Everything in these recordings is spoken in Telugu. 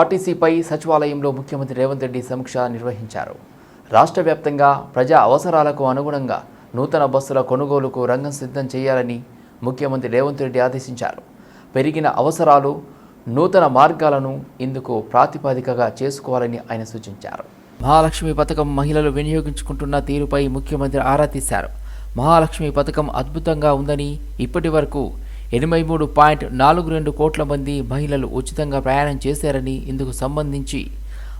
ఆర్టీసీపై సచివాలయంలో ముఖ్యమంత్రి రేవంత్ రెడ్డి సమీక్ష నిర్వహించారు. రాష్ట్ర వ్యాప్తంగా ప్రజా అవసరాలకు అనుగుణంగా నూతన బస్సుల కొనుగోలుకు రంగం సిద్ధం చేయాలని ముఖ్యమంత్రి రేవంత్ రెడ్డి ఆదేశించారు. పెరిగిన అవసరాలు నూతన మార్గాలను ఇందుకు ప్రాతిపదికగా చేసుకోవాలని ఆయన సూచించారు. మహాలక్ష్మి పథకం మహిళలు వినియోగించుకుంటున్న తీరుపై ముఖ్యమంత్రి ఆరా తీశారు. మహాలక్ష్మి పథకం అద్భుతంగా ఉందని ఇప్పటి వరకు ఎనభై మూడు పాయింట్ నాలుగు రెండు కోట్ల మంది మహిళలు ఉచితంగా ప్రయాణం చేశారని ఇందుకు సంబంధించి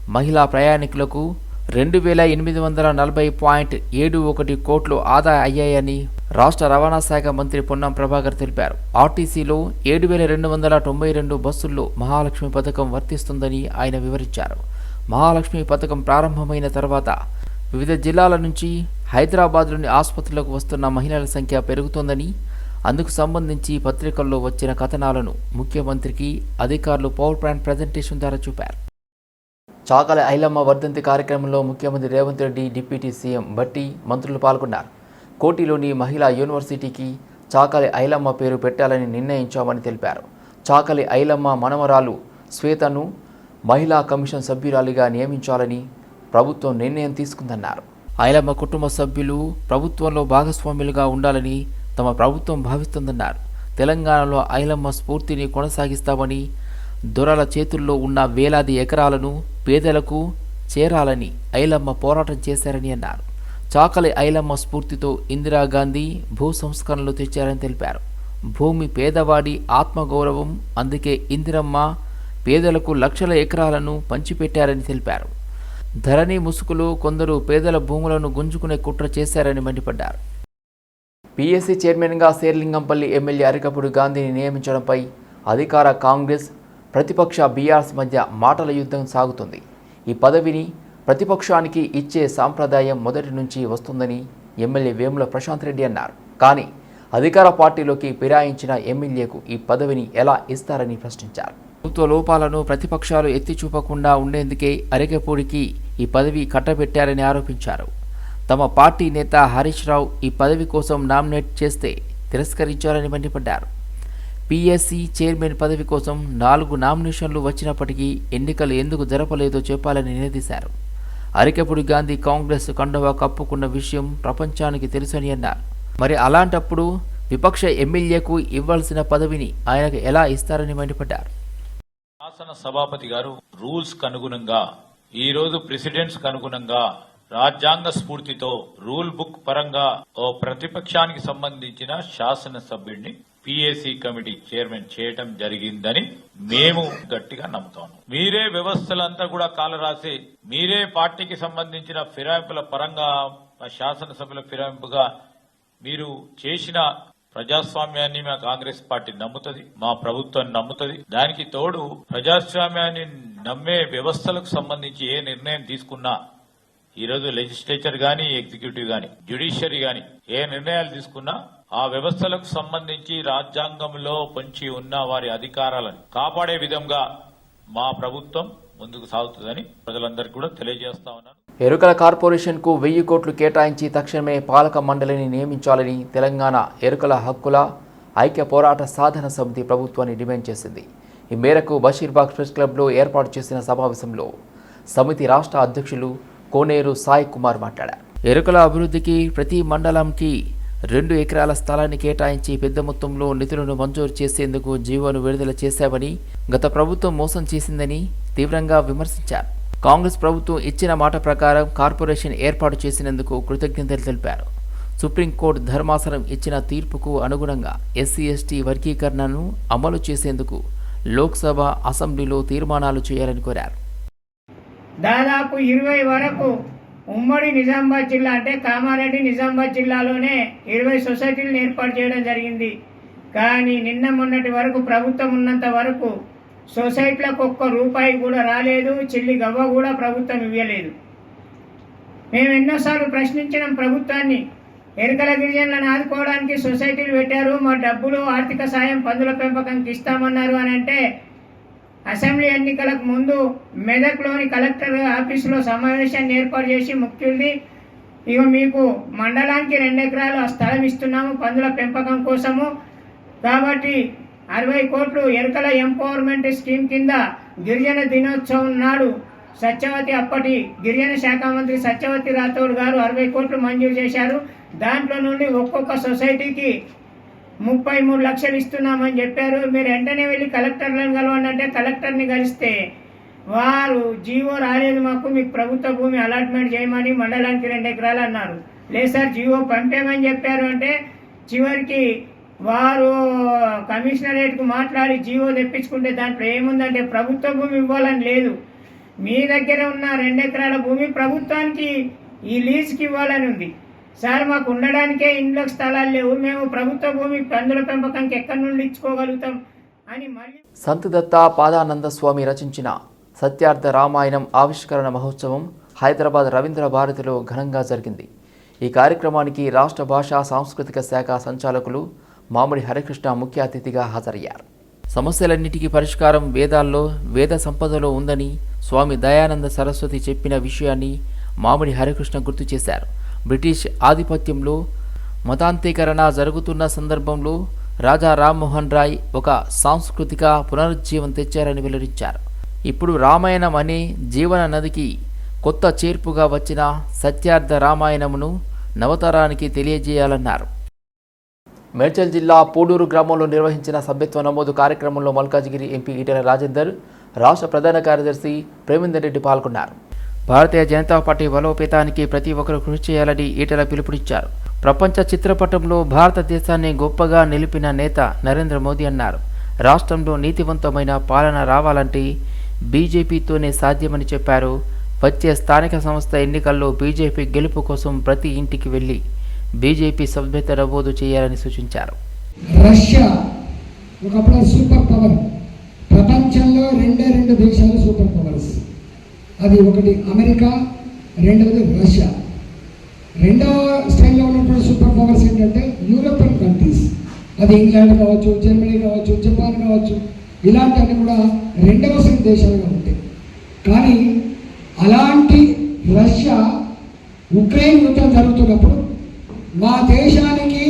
మహిళా ప్రయాణికులకు రెండు వేల ఎనిమిది వందల నలభై పాయింట్ ఏడు ఒకటి కోట్లు ఆదా అయ్యాయని రాష్ట్ర రవాణా శాఖ మంత్రి పొన్నం ప్రభాకర్ తెలిపారు. ఆర్టీసీలో ఏడు వేల రెండు వందల తొంభై రెండు బస్సుల్లో మహాలక్ష్మి పథకం వర్తిస్తుందని ఆయన వివరించారు. మహాలక్ష్మి పథకం ప్రారంభమైన తర్వాత వివిధ జిల్లాల నుంచి హైదరాబాద్లోని ఆసుపత్రులకు వస్తున్న మహిళల సంఖ్య పెరుగుతోందని అందుకు సంబంధించి పత్రికల్లో వచ్చిన కథనాలను ముఖ్యమంత్రికి అధికారులు పవర్ పాయింట్ ప్రజెంటేషన్ ద్వారా చూపారు. చాకల ఐలమ్మ వర్ధంతి కార్యక్రమంలో ముఖ్యమంత్రి రేవంత్ రెడ్డి డిప్యూటీ సీఎం బట్టి మంత్రులు పాల్గొన్నారు. కోటిలోని మహిళా యూనివర్సిటీకి చాకలి ఐలమ్మ పేరు పెట్టాలని నిర్ణయించామని తెలిపారు. చాకలి ఐలమ్మ మనవరాలు శ్వేతను మహిళా కమిషన్ సభ్యురాలిగా నియమించాలని ప్రభుత్వం నిర్ణయం తీసుకుందన్నారు. ఐలమ్మ కుటుంబ సభ్యులు ప్రభుత్వంలో భాగస్వాములుగా ఉండాలని తమ ప్రభుత్వం భావిస్తుందన్నారు. తెలంగాణలో ఐలమ్మ స్ఫూర్తిని కొనసాగిస్తామని దొరల చేతుల్లో ఉన్న వేలాది ఎకరాలను పేదలకు చేరాలని ఐలమ్మ పోరాటం చేశారని అన్నారు. చాకలి ఐలమ్మ స్ఫూర్తితో ఇందిరాగాంధీ భూ సంస్కరణలు తెచ్చారని తెలిపారు. భూమి పేదవాడి ఆత్మగౌరవం అందుకే ఇందిరమ్మ పేదలకు లక్షల ఎకరాలను పంచిపెట్టారని తెలిపారు. ధరణి ముసుగులో కొందరు పేదల భూములను గుంజుకునే కుట్ర చేశారని మండిపడ్డారు. పీఎస్సీ చైర్మన్గా శేర్లింగంపల్లి ఎమ్మెల్యే అరికపుడు గాంధీని నియమించడంపై అధికార కాంగ్రెస్ ప్రతిపక్ష బీఆర్ఎస్ మధ్య మాటల యుద్ధం సాగుతుంది. ఈ పదవిని ప్రతిపక్షానికి ఇచ్చే సాంప్రదాయం మొదటి నుంచి వస్తుందని ఎమ్మెల్యే వేముల ప్రశాంత్ రెడ్డి అన్నారు. కానీ అధికార పార్టీలోకి ఫిరాయించిన ఎమ్మెల్యేకు ఈ పదవిని ఎలా ఇస్తారని ప్రశ్నించారు. ప్రభుత్వ లోపాలను ప్రతిపక్షాలు ఎత్తి చూపకుండా ఉండేందుకే అరికపూడికి ఈ పదవి కట్టబెట్టారని ఆరోపించారు. తమ పార్టీ నేత హరీష్ రావు ఈ పదవి కోసం నామినేట్ చేస్తే తిరస్కరించారని మండిపడ్డారు. పిఎస్సి చైర్మన్ పదవి కోసం నాలుగు నామినేషన్లు వచ్చినప్పటికీ ఎన్నికలు ఎందుకు జరపలేదో చెప్పాలని నిలదీశారు అరికపుడి గాంధీ కాంగ్రెస్ కండవా కప్పుకున్న విషయం ప్రపంచానికి తెలుసని అన్నారు. మరి అలాంటప్పుడు విపక్ష ఎమ్మెల్యేకు ఇవ్వాల్సిన పదవిని ఆయనకు ఎలా ఇస్తారని మండిపడ్డారు? శాసన సభాపతి గారు రూల్స్ కనుగుణంగా అనుగుణంగా ఈ రోజు ప్రెసిడెంట్స్ అనుగుణంగా రాజ్యాంగ స్ఫూర్తితో రూల్ బుక్ పరంగా ఓ ప్రతిపక్షానికి సంబంధించిన శాసన సభ్యుడిని కమిటీ చైర్మన్ చేయటం జరిగిందని మేము గట్టిగా నమ్ముతాము మీరే వ్యవస్థలంతా కూడా కాలరాసి మీరే పార్టీకి సంబంధించిన ఫిరాయింపుల పరంగా శాసనసభ్యుల ఫిరాయింపుగా మీరు చేసిన ప్రజాస్వామ్యాన్ని మా కాంగ్రెస్ పార్టీ నమ్ముతుంది మా ప్రభుత్వం నమ్ముతుంది. దానికి తోడు ప్రజాస్వామ్యాన్ని నమ్మే వ్యవస్థలకు సంబంధించి ఏ నిర్ణయం తీసుకున్నా ఈరోజు లెజిస్లేచర్ గాని ఎగ్జిక్యూటివ్ గాని జ్యుడిషియరీ గాని ఏ నిర్ణయాలు తీసుకున్నా ఆ వ్యవస్థలకు సంబంధించి రాజ్యాంగంలో పొంచి ఉన్న వారి అధికారాలను కాపాడే విధంగా మా ప్రభుత్వం ముందుకు సాగుతుందని ప్రజలందరికీ కూడా తెలియజేస్తా ఉన్నాను. ఎరుకల కార్పొరేషన్కు వెయ్యి కోట్లు కేటాయించి తక్షణమే పాలక మండలిని నియమించాలని తెలంగాణ ఎరుకల హక్కుల ఐక్య పోరాట సాధన సమితి ప్రభుత్వాన్ని డిమాండ్ చేసింది. ఈ మేరకు బషీర్బాగ్ ప్రెస్ క్లబ్లో ఏర్పాటు చేసిన సమావేశంలో సమితి రాష్ట్ర అధ్యక్షులు కోనేరు సాయి కుమార్ మాట్లాడారు. ఎరుకల అభివృద్ధికి ప్రతి మండలంకి రెండు ఎకరాల స్థలాన్ని కేటాయించి పెద్ద మొత్తంలో నిధులను మంజూరు చేసేందుకు జీవోను విడుదల చేశామని గత ప్రభుత్వం మోసం చేసిందని తీవ్రంగా విమర్శించారు. కాంగ్రెస్ ప్రభుత్వం ఇచ్చిన మాట ప్రకారం కార్పొరేషన్ ఏర్పాటు చేసినందుకు కృతజ్ఞతలు తెలిపారు. సుప్రీంకోర్టు ధర్మాసనం ఇచ్చిన తీర్పుకు అనుగుణంగా ఎస్సీ ఎస్టీ వర్గీకరణను అమలు చేసేందుకు లోక్సభ అసెంబ్లీలో తీర్మానాలు చేయాలని కోరారు. దాదాపు ఇరవై వరకు ఉమ్మడి నిజామాబాద్ జిల్లా అంటే కామారెడ్డి నిజామాబాద్ జిల్లాలోనే ఇరవై సొసైటీలను ఏర్పాటు చేయడం జరిగింది. కానీ నిన్న మొన్నటి వరకు ప్రభుత్వం ఉన్నంత వరకు సొసైటీలకు ఒక్క రూపాయి కూడా రాలేదు చిల్లి గవ్వ కూడా ప్రభుత్వం ఇవ్వలేదు. మేము ఎన్నోసార్లు ప్రశ్నించినాం ప్రభుత్వాన్ని ఎరుకల గిరిజనులను ఆదుకోవడానికి సొసైటీలు పెట్టారు మా డబ్బులు ఆర్థిక సాయం పందుల పెంపకంకి ఇస్తామన్నారు అని అంటే అసెంబ్లీ ఎన్నికలకు ముందు మెదక్లోని కలెక్టర్ ఆఫీసులో సమావేశాన్ని ఏర్పాటు చేసి ముఖ్యుల్ని ఇక మీకు మండలానికి రెండు ఎకరాలు స్థలం ఇస్తున్నాము పందుల పెంపకం కోసము. కాబట్టి అరవై కోట్లు ఎరుకల ఎంపవర్మెంట్ స్కీమ్ కింద గిరిజన దినోత్సవం నాడు సత్యవతి అప్పటి గిరిజన శాఖ మంత్రి సత్యవతి రాథోడ్ గారు అరవై కోట్లు మంజూరు చేశారు. దాంట్లో నుండి ఒక్కొక్క సొసైటీకి ముప్పై మూడు లక్షలు ఇస్తున్నామని చెప్పారు. మీరు వెంటనే వెళ్ళి కలెక్టర్లను కలవండి అంటే కలెక్టర్ని కలిస్తే వారు జీవో రాలేదు మాకు మీకు ప్రభుత్వ భూమి అలాట్మెంట్ చేయమని మండలానికి రెండు ఎకరాలు అన్నారు. లేదు సార్ జీవో పంపామని చెప్పారు అంటే చివరికి వారు కమిషనరేట్కు మాట్లాడి జీవో తెప్పించుకుంటే దాంట్లో ఏముందంటే ప్రభుత్వ భూమి ఇవ్వాలని లేదు. మీ దగ్గర ఉన్న రెండు ఎకరాల భూమి ప్రభుత్వానికి ఈ లీజ్కి ఇవ్వాలని ఉంది. సార్ మాకు ఉండడానికే ఇండ్ల స్థలాలు లేవు. మేము ప్రభుత్వ భూమి పందుల పెంపకానికి ఎక్కడి నుండి ఇచ్చుకోగలుగుతాం అని మళ్ళీ సంతదత్త పాదానంద స్వామి రచించిన సత్యార్థ రామాయణం ఆవిష్కరణ మహోత్సవం హైదరాబాద్ రవీంద్ర భారతిలో ఘనంగా జరిగింది. ఈ కార్యక్రమానికి రాష్ట్ర భాషా సాంస్కృతిక శాఖ సంచాలకులు మామిడి హరికృష్ణ ముఖ్య అతిథిగా హాజరయ్యారు. సమస్యలన్నిటికీ పరిష్కారం వేదాల్లో వేద సంపదలో ఉందని స్వామి దయానంద సరస్వతి చెప్పిన విషయాన్ని మామిడి హరికృష్ణ గుర్తు చేశారు. బ్రిటిష్ ఆధిపత్యంలో మతాంతీకరణ జరుగుతున్న సందర్భంలో రాజా రామ్మోహన్ రాయ్ ఒక సాంస్కృతిక పునరుజ్జీవం తెచ్చారని వెల్లడించారు. ఇప్పుడు రామాయణం అనే జీవన నదికి కొత్త చేర్పుగా వచ్చిన సత్యార్థ రామాయణమును నవతరానికి తెలియజేయాలన్నారు. మేడ్చల్ జిల్లా పూడూరు గ్రామంలో నిర్వహించిన సభ్యత్వ నమోదు కార్యక్రమంలో మల్కాజిగిరి ఎంపీ ఈటెల రాజేందర్ రాష్ట్ర ప్రధాన కార్యదర్శి ప్రేమేందర్ రెడ్డి పాల్గొన్నారు. భారతీయ జనతా పార్టీ బలోపేతానికి ప్రతి ఒక్కరూ కృషి చేయాలని ఈటల పిలుపునిచ్చారు. ప్రపంచ చిత్రపటంలో భారతదేశాన్ని గొప్పగా నిలిపిన నేత నరేంద్ర మోదీ అన్నారు. రాష్ట్రంలో నీతివంతమైన పాలన రావాలంటే బీజేపీతోనే సాధ్యమని చెప్పారు. వచ్చే స్థానిక సంస్థ ఎన్నికల్లో బీజేపీ గెలుపు కోసం ప్రతి ఇంటికి వెళ్ళి బీజేపీ సభ్యత నమోదు చేయాలని సూచించారు. రష్యా ఒకప్పుడు సూపర్ పవర్ ప్రపంచంలో రెండే రెండు దేశాలు సూపర్ పవర్స్ అది ఒకటి అమెరికా రెండవది రష్యా. రెండవ స్టైల్లో ఉన్నటువంటి సూపర్ పవర్స్ ఏంటంటే యూరోపియన్ కంట్రీస్. అది ఇంగ్లాండ్ కావచ్చు జర్మనీ కావచ్చు జపాన్ కావచ్చు ఇలాంటివన్నీ కూడా రెండవ శ్రేణి దేశాలుగా ఉంటాయి. కానీ అలాంటి రష్యా ఉక్రెయిన్ యుద్ధం జరుగుతున్నప్పుడు మా దేశానికి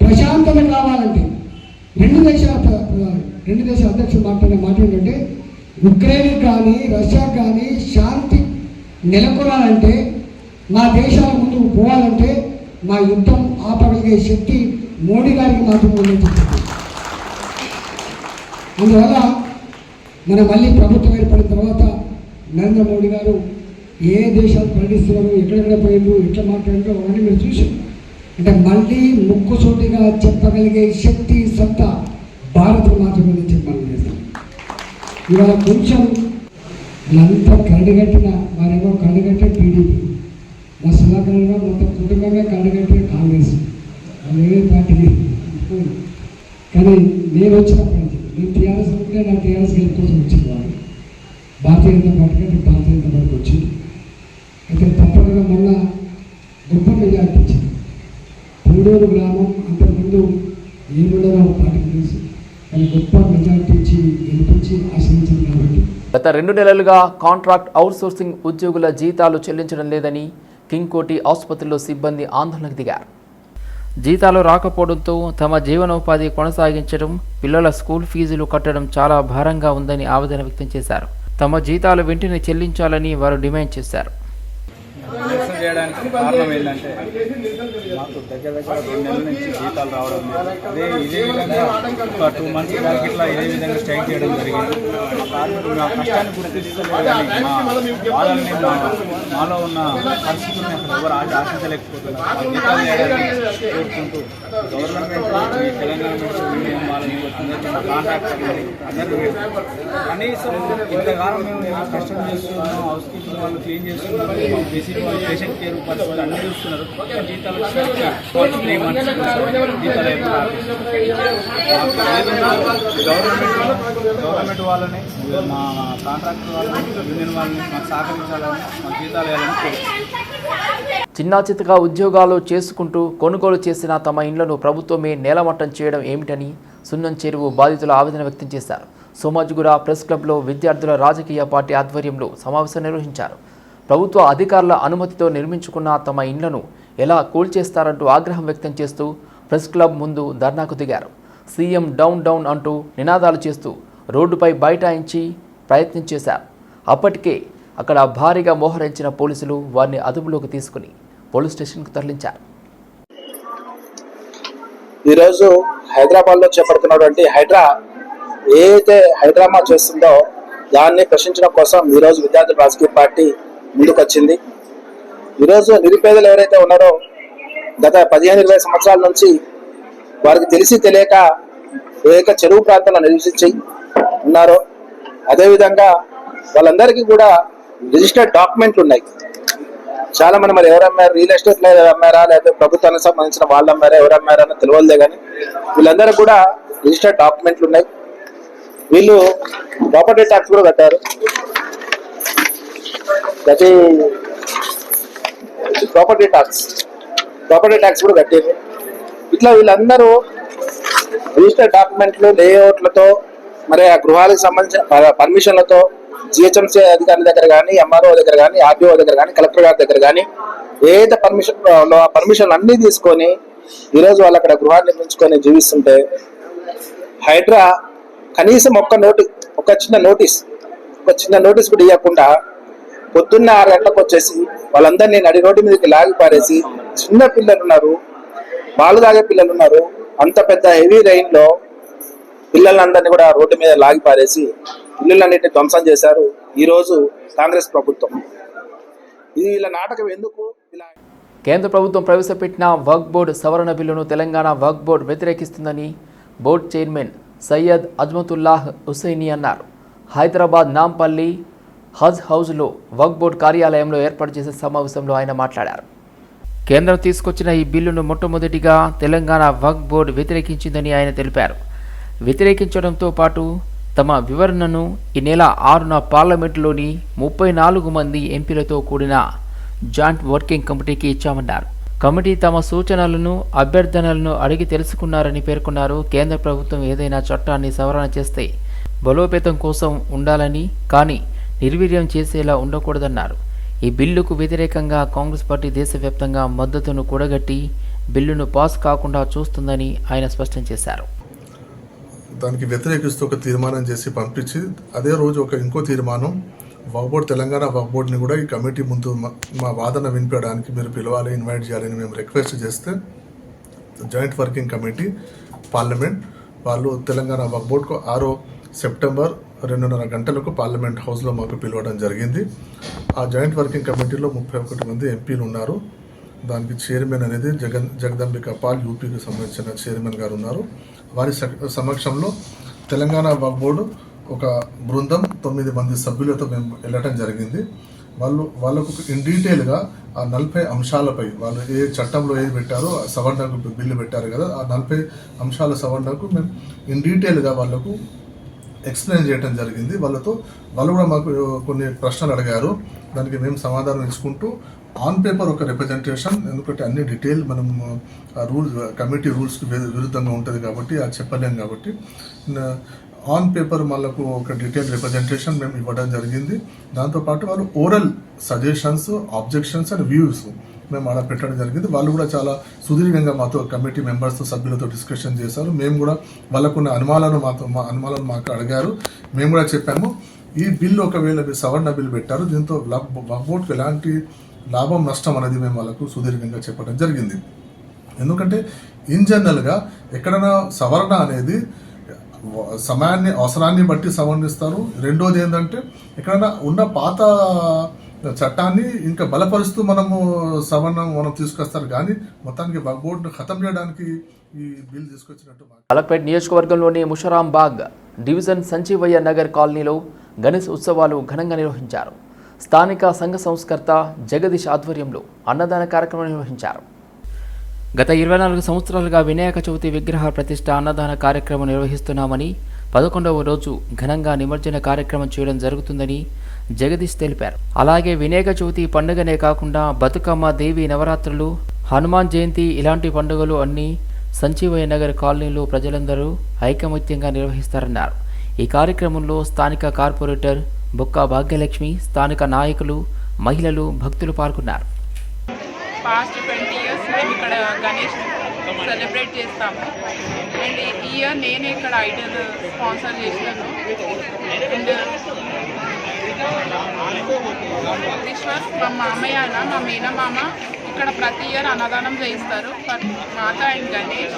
ప్రశాంతత కావాలంటే రెండు దేశాల రెండు దేశాల అధ్యక్షులు మాట్లాడే మాట ఏంటంటే ఉక్రెయిన్ కానీ రష్యా కానీ శాంతి నెలకొనాలంటే మా దేశాల ముందుకు పోవాలంటే మా యుద్ధం ఆపగలిగే శక్తి మోడీ గారికి మాత్రమే ఉందని అందువల్ల మన మళ్ళీ ప్రభుత్వం ఏర్పడిన తర్వాత నరేంద్ర మోడీ గారు ఏ దేశాలు పర్యటిస్తున్నారు ఎక్కడెక్కడ పోయిండ్రు ఎట్లా మాట్లాడారు అవన్నీ మీరు చూసాం అంటే మళ్ళీ ముక్కుసూటిగా చెప్పగలిగే శక్తి సత్తా భారత్ మాత్రమే ఇవాళ కొంచెం వీళ్ళంతా కరడుగట్టిన వారేమో కరడుగట్టే టీడీపీ. మా సుధాకరంగా మొత్తం కుటుంబమే కరడుగట్టే కాంగ్రెస్. వాళ్ళు పార్టీ కానీ నేను వచ్చినప్పటి నుంచి నేను టీఆర్ఎస్ ఉంటే నా టీఆర్ఎస్ గెలుపు కోసం వచ్చింది వాళ్ళు భారతీయ జనతా పార్టీ కంటే భారతీయ జనతా పార్టీకి వచ్చింది అయితే తప్పకుండా మొన్న గొప్ప మెజార్టీ ఇచ్చింది పూడూరు గ్రామం అంతకుముందు ఏముండదో పార్టీకి తెలుసు. గొప్ప మెజార్టీ ఇచ్చి గెలిపించి ఆశ్రయించింది కాబట్టి. గత రెండు నెలలుగా కాంట్రాక్ట్ అవుట్సోర్సింగ్ ఉద్యోగుల జీతాలు చెల్లించడం లేదని కింగ్ కోటి ఆసుపత్రిలో సిబ్బంది ఆందోళనకు దిగారు. జీతాలు రాకపోవడంతో తమ జీవనోపాధి కొనసాగించడం పిల్లల స్కూల్ ఫీజులు కట్టడం చాలా భారంగా ఉందని ఆవేదన వ్యక్తం చేశారు. తమ జీతాలు వెంటనే చెల్లించాలని వారు డిమాండ్ చేశారు. నిరసన చేయడానికి కారణం ఏంటంటే మాకు దగ్గర దగ్గర రెండు నెలల నుంచి జీతాలు రావడం అదే ఇదే విధంగా ఒక టూ మంత్స్ బ్యాక్ ఇట్లా ఇదే విధంగా స్ట్రైక్ చేయడం జరిగింది. కార్మికులు మా కష్టాన్ని గుర్తిస్తలేదు కానీ మా వాళ్ళని మా మాలో ఉన్న పరిస్థితుల్ని అసలు ఎవరు ఆశ ఆశించలేకపోతున్నారు. జీతాలు వేయడానికి కోరుకుంటూ గవర్నమెంట్ ఈ తెలంగాణ యూనియన్ వాళ్ళని అందరికీ కాంట్రాక్టర్ని అందరికీ కనీసం ఇంతకాలం మేము ఎలా కష్టం చేస్తున్నాం హౌస్ కీపింగ్ వాళ్ళు క్లీన్ చేస్తున్నారు బేసిక్ పేషెంట్ కేర్ పరిస్థితులు అన్నీ చూస్తున్నారు. జీతాలు త్రీ మంత్స్ జీతాలు గవర్నమెంట్ గవర్నమెంట్ వాళ్ళని మా కాంట్రాక్టర్ వాళ్ళని యూనియన్ వాళ్ళని మాకు సహకరించాలని మా జీతాలు వేయాలని. చిన్నా చితగా ఉద్యోగాలు చేసుకుంటూ కొనుగోలు చేసిన తమ ఇండ్లను ప్రభుత్వమే నేలమట్టం చేయడం ఏమిటని సున్నం చెరువు బాధితులు ఆవేదన వ్యక్తం చేశారు. సోమాజిగూడ ప్రెస్ క్లబ్లో విద్యార్థుల రాజకీయ పార్టీ ఆధ్వర్యంలో సమావేశం నిర్వహించారు. ప్రభుత్వ అధికారుల అనుమతితో నిర్మించుకున్న తమ ఇండ్లను ఎలా కూల్చేస్తారంటూ ఆగ్రహం వ్యక్తం చేస్తూ ప్రెస్ క్లబ్ ముందు ధర్నాకు దిగారు. సీఎం డౌన్ డౌన్ అంటూ నినాదాలు చేస్తూ రోడ్డుపై బైఠాయించి ప్రయత్నం చేశారు. అప్పటికే అక్కడ భారీగా మోహరించిన పోలీసులు వారిని అదుపులోకి తీసుకుని పోలీస్ స్టేషన్కు తరలించారు. ఈరోజు హైదరాబాద్లో చేపడుతున్నటువంటి హైడ్రా ఏదైతే హైడ్రామా చేస్తుందో దాన్ని ప్రశ్నించడం కోసం ఈరోజు విద్యార్థి రాజకీయ పార్టీ ముందుకొచ్చింది. ఈరోజు నిరుపేదలు ఎవరైతే ఉన్నారో గత పదిహేను ఇరవై సంవత్సరాల నుంచి వారికి తెలిసి తెలియక ఏక చెరువు ప్రాంతంలో నివసించి ఉన్నారో. అదేవిధంగా వాళ్ళందరికీ కూడా రిజిస్టర్డ్ డాక్యుమెంట్లు ఉన్నాయి. చాలా మంది మరి ఎవరు అమ్మారు రియల్ ఎస్టేట్లో అమ్మారా లేకపోతే ప్రభుత్వానికి సంబంధించిన వాళ్ళు అమ్మారా? ఎవరు అమ్మారా అని తెలియదే కానీ వీళ్ళందరూ కూడా రిజిస్టర్డ్ డాక్యుమెంట్లు ఉన్నాయి. వీళ్ళు ప్రాపర్టీ ట్యాక్స్ కూడా కట్టారు. ప్రతి ప్రాపర్టీ ట్యాక్స్ ప్రాపర్టీ ట్యాక్స్ కూడా కట్టేది. ఇట్లా వీళ్ళందరూ రిజిస్టర్ డాక్యుమెంట్లు లేఅవుట్లతో మరి ఆ గృహాలకు సంబంధించిన పర్మిషన్లతో జిహెచ్ఎంసీ అధికారుల దగ్గర కానీ ఎంఆర్ఓ దగ్గర కానీ ఆర్డీఓ దగ్గర కానీ కలెక్టర్ గారి దగ్గర కానీ ఏదైతే పర్మిషన్ పర్మిషన్ అన్నీ తీసుకొని ఈరోజు వాళ్ళు అక్కడ గృహాన్ని నిర్మించుకొని జీవిస్తుంటే హైడ్రా కనీసం ఒక్క నోటి ఒక చిన్న నోటీస్ ఒక చిన్న నోటీస్ కూడా ఇవ్వకుండా పొద్దున్న ఆరు గంటలకు వచ్చేసి వాళ్ళందరినీ నడి రోడ్డు మీదకి లాగి పారేసి చిన్న పిల్లలు ఉన్నారు. బాలు తాగే పిల్లలు ఉన్నారు. అంత పెద్ద హెవీ రైన్లో పిల్లలందరినీ కూడా రోడ్డు మీద లాగి పారేసి ఇల్లులన్నింటినీ ధ్వంసం చేశారు ఈరోజు కాంగ్రెస్ ప్రభుత్వం. ఇది వీళ్ళ నాటకం ఎందుకు? ఇలా కేంద్ర ప్రభుత్వం ప్రవేశపెట్టిన వర్క్ బోర్డు సవరణ బిల్లును తెలంగాణ వర్క్ బోర్డు వ్యతిరేకిస్తుందని బోర్డు చైర్మన్ సయ్యద్ అజ్మతుల్లాహ్ హుసైని అన్నారు. హైదరాబాద్ నాంపల్లి హజ్ హౌస్లో వక్ బోర్డు కార్యాలయంలో ఏర్పాటు చేసే సమావేశంలో ఆయన మాట్లాడారు. కేంద్రం తీసుకొచ్చిన ఈ బిల్లును మొట్టమొదటిగా తెలంగాణ వక్ బోర్డు వ్యతిరేకించిందని ఆయన తెలిపారు. వ్యతిరేకించడంతో పాటు తమ వివరణను ఈ నెల ఆరున పార్లమెంటులోని ముప్పై నాలుగు మంది ఎంపీలతో కూడిన జాయింట్ వర్కింగ్ కమిటీకి ఇచ్చామన్నారు. కమిటీ తమ సూచనలను అభ్యర్థనలను అడిగి తెలుసుకున్నారని పేర్కొన్నారు. కేంద్ర ప్రభుత్వం ఏదైనా చట్టాన్ని సవరణ చేస్తే బలోపేతం కోసం ఉండాలని కానీ నిర్వీర్యం చేసేలా ఉండకూడదన్నారు. ఈ బిల్లుకు వ్యతిరేకంగా కాంగ్రెస్ పార్టీ దేశవ్యాప్తంగా మద్దతును కూడగట్టి బిల్లును పాస్ కాకుండా చూస్తుందని ఆయన స్పష్టం చేశారు. దానికి వ్యతిరేకిస్తూ ఒక తీర్మానం చేసి పంపించి అదే రోజు ఒక ఇంకో తీర్మానం వక్బోర్డ్ తెలంగాణ వక్బోర్డ్ని కూడా ఈ కమిటీ ముందు మా- వాదన వినిపించడానికి మీరు పిలవాలి ఇన్వైట్ చేయాలని మేము రిక్వెస్ట్ చేస్తే జాయింట్ వర్కింగ్ కమిటీ పార్లమెంట్ వాళ్ళు తెలంగాణ వక్బోర్డ్కు ఆరో సెప్టెంబర్ రెండున్నర గంటలకు పార్లమెంట్ హౌస్లో మాకు పిలవడం జరిగింది. ఆ జాయింట్ వర్కింగ్ కమిటీలో ముప్పై ఒకటి మంది ఎంపీలు ఉన్నారు. దానికి చైర్మన్ అనేది జగన్ జగదంబిక పాల్ యూపీకి సంబంధించిన చైర్మన్ గారు ఉన్నారు. వారి సమక్షంలో తెలంగాణ బోర్డు ఒక బృందం తొమ్మిది మంది సభ్యులతో మేము వెళ్ళటం జరిగింది. వాళ్ళు వాళ్ళకు ఇన్ డీటెయిల్గా ఆ నలభై అంశాలపై వాళ్ళు ఏ చట్టంలో ఏది పెట్టారో ఆ సవరణకు బిల్లు పెట్టారు కదా ఆ నలభై అంశాల సవర్ణకు మేము ఇన్ డీటెయిల్గా వాళ్ళకు ఎక్స్ప్లెయిన్ చేయడం జరిగింది. వాళ్ళతో వాళ్ళు కూడా మాకు కొన్ని ప్రశ్నలు అడిగారు. దానికి మేము సమాధానం ఇచ్చుకుంటూ ఆన్ పేపర్ ఒక రిప్రజెంటేషన్ ఎందుకంటే అన్ని డీటెయిల్ మనం ఆ రూల్స్ కమిటీ రూల్స్కి విరుద్ధంగా ఉంటుంది కాబట్టి అది చెప్పలేం కాబట్టి. ఆన్ పేపర్ వాళ్ళకు ఒక డీటెయిల్ రిప్రజెంటేషన్ మేము ఇవ్వడం జరిగింది. దాంతోపాటు వాళ్ళు oral suggestions objections and views మేము ఆడ పెట్టడం జరిగింది. వాళ్ళు కూడా చాలా సుదీర్ఘంగా మాతో కమిటీ మెంబర్స్తో సభ్యులతో డిస్కషన్ చేశారు. మేము కూడా వాళ్ళకున్న అనుమానాలను మాతో మా అనుమానాలు మాకు అడిగారు. మేము కూడా చెప్పాము ఈ బిల్ ఒకవేళ మీరు సవరణ బిల్ పెట్టారు దీంతో బోర్డుకి ఎలాంటి లాభం నష్టం అనేది మేము వాళ్ళకు సుదీర్ఘంగా చెప్పడం జరిగింది. ఎందుకంటే ఇన్ జనరల్గా ఎక్కడైనా సవరణ అనేది సమయాన్ని అవసరాన్ని బట్టి సవరణిస్తారు. రెండోది ఏంటంటే ఎక్కడైనా ఉన్న పాత చట్టాన్ని ఇంకా బలపరుస్తూ మనము సవరణ మనం తీసుకొస్తారు. కానీ మొత్తానికి బోర్డును ఖతం చేయడానికి ఈ బిల్ తీసుకొచ్చినట్టు మాకు నియోజకవర్గంలోని ముషరాంబాగ్ డివిజన్ సంజీవయ్య నగర్ కాలనీలో గణేష్ ఉత్సవాలు ఘనంగా నిర్వహించారు. స్థానిక సంఘ సంస్కర్త జగదీష్ ఆధ్వర్యంలో అన్నదాన కార్యక్రమం నిర్వహించారు. గత ఇరవై నాలుగు సంవత్సరాలుగా వినాయక చవితి విగ్రహ ప్రతిష్ట అన్నదాన కార్యక్రమం నిర్వహిస్తున్నామని పదకొండవ రోజు ఘనంగా నిమజ్జన కార్యక్రమం చేయడం జరుగుతుందని జగదీష్ తెలిపారు. అలాగే వినాయక చవితి పండుగనే కాకుండా బతుకమ్మ దేవి నవరాత్రులు హనుమాన్ జయంతి ఇలాంటి పండుగలు అన్నీ సంజీవయ్య నగర్ కాలనీలో ప్రజలందరూ ఐకమత్యంగా నిర్వహిస్తారన్నారు. ఈ కార్యక్రమంలో స్థానిక కార్పొరేటర్ బొక్క భాగ్యలక్ష్మి స్థానిక నాయకులు మహిళలు భక్తులు పాల్గొన్నారు. పాస్ట్ ట్వంటీ ఇయర్స్ మేము ఇక్కడ గణేష్ సెలబ్రేట్ చేస్తాము అండ్ ఈ ఇయర్ నేనే ఇక్కడ ఐడల్ స్పాన్సర్ చేసినాను అండ్ విశ్వాస్ మా మామయ్య అన్న మా మేనమామ ఇక్కడ ప్రతి ఇయర్ అన్నదానం చేయిస్తారు. మాత అండ్ గణేష్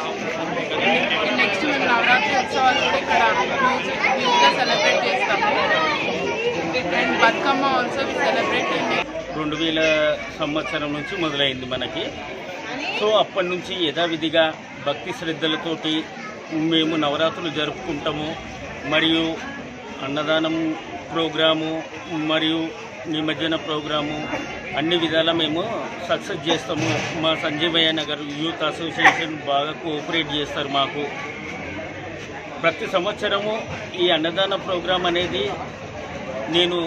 నెక్స్ట్ మేము నవరాత్రి ఉత్సవాలు కూడా ఇక్కడ సెలబ్రేట్ చేస్తాము అండ్ బతుకమ్మ ఆల్సో సెలబ్రేట్ రెండు వేల సంవత్సరం నుంచి మొదలైంది మనకి. సో అప్పటి నుంచి యథావిధిగా భక్తి శ్రద్ధలతోటి మేము నవరాత్రులు జరుపుకుంటాము. మరియు అన్నదానం ప్రోగ్రాము మరియు నిమజ్జన ప్రోగ్రాము అన్ని విధాలా మేము సక్సెస్ చేస్తాము. మా సంజీవయ్య నగర్ యూత్ అసోసియేషన్ బాగా కోఆపరేట్ చేస్తారు మాకు. ప్రతి సంవత్సరము ఈ అన్నదాన ప్రోగ్రాం అనేది నేను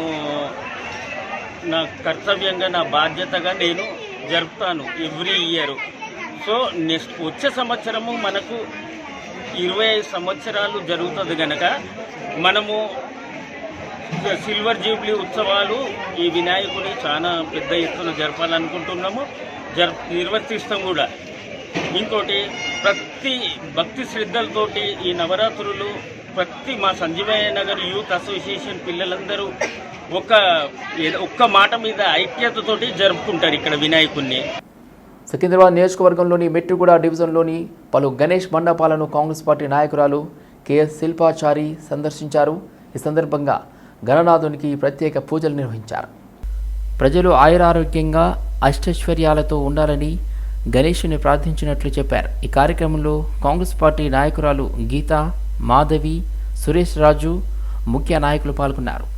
నా కర్తవ్యంగా నా బాధ్యతగా నేను జరుపుతాను ఎవ్రీ ఇయర్. సో నెక్స్ట్ వచ్చే సంవత్సరము మనకు ఇరవై ఐదు సంవత్సరాలు జరుగుతుంది కనుక మనము సిల్వర్ జూబ్లీ ఉత్సవాలు ఈ వినాయకుని చాలా పెద్ద ఎత్తున జరపాలనుకుంటున్నాము. జర నిర్వర్తిస్తాం కూడా. ఇంకోటి ప్రతి భక్తి శ్రద్ధలతోటి ఈ నవరాత్రులు ప్రతి మా సంజీవయ్య నగర్ యూత్ అసోసియేషన్ పిల్లలందరూ ఒక ఒక్క మాట మీద ఐక్యతతోటి జరుపుకుంటారు ఇక్కడ వినాయకుడిని సికింద్రాబాద్ నియోజకవర్గంలోని మెట్టుగూడ డివిజన్లోని పలు గణేష్ మండపాలను కాంగ్రెస్ పార్టీ నాయకురాలు కెఎస్ శిల్పాచారి సందర్శించారు. ఈ సందర్భంగా గణనాథునికి ప్రత్యేక పూజలు నిర్వహించారు. ప్రజలు ఆయురారోగ్యంగా అష్టైశ్వర్యాలతో ఉండాలని గణేషుని ప్రార్థించినట్లు చెప్పారు. ఈ కార్యక్రమంలో కాంగ్రెస్ పార్టీ నాయకురాలు గీత మాధవి సురేష్ రాజు ముఖ్య నాయకులు పాల్గొన్నారు.